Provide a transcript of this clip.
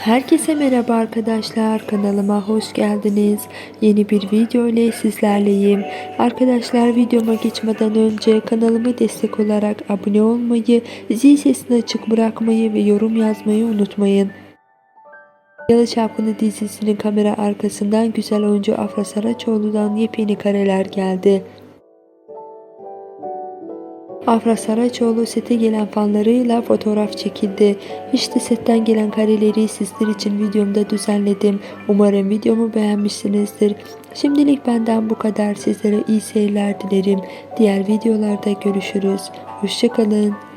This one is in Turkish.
Herkese merhaba arkadaşlar kanalıma hoş geldiniz. Yeni bir video ile sizlerleyim. Arkadaşlar videoma geçmeden önce kanalımı destek olarak abone olmayı, zil sesini açık bırakmayı ve yorum yazmayı unutmayın. Yalı Çapkını dizisinin kamera arkasından güzel oyuncu Afra Saraçoğlu'dan yepyeni kareler geldi. Afra Saraçoğlu sete gelen fanlarıyla fotoğraf çekildi. İşte setten gelen kareleri sizler için videomda düzenledim. Umarım videomu beğenmişsinizdir. Şimdilik benden bu kadar. Sizlere iyi seyirler dilerim. Diğer videolarda görüşürüz. Hoşçakalın.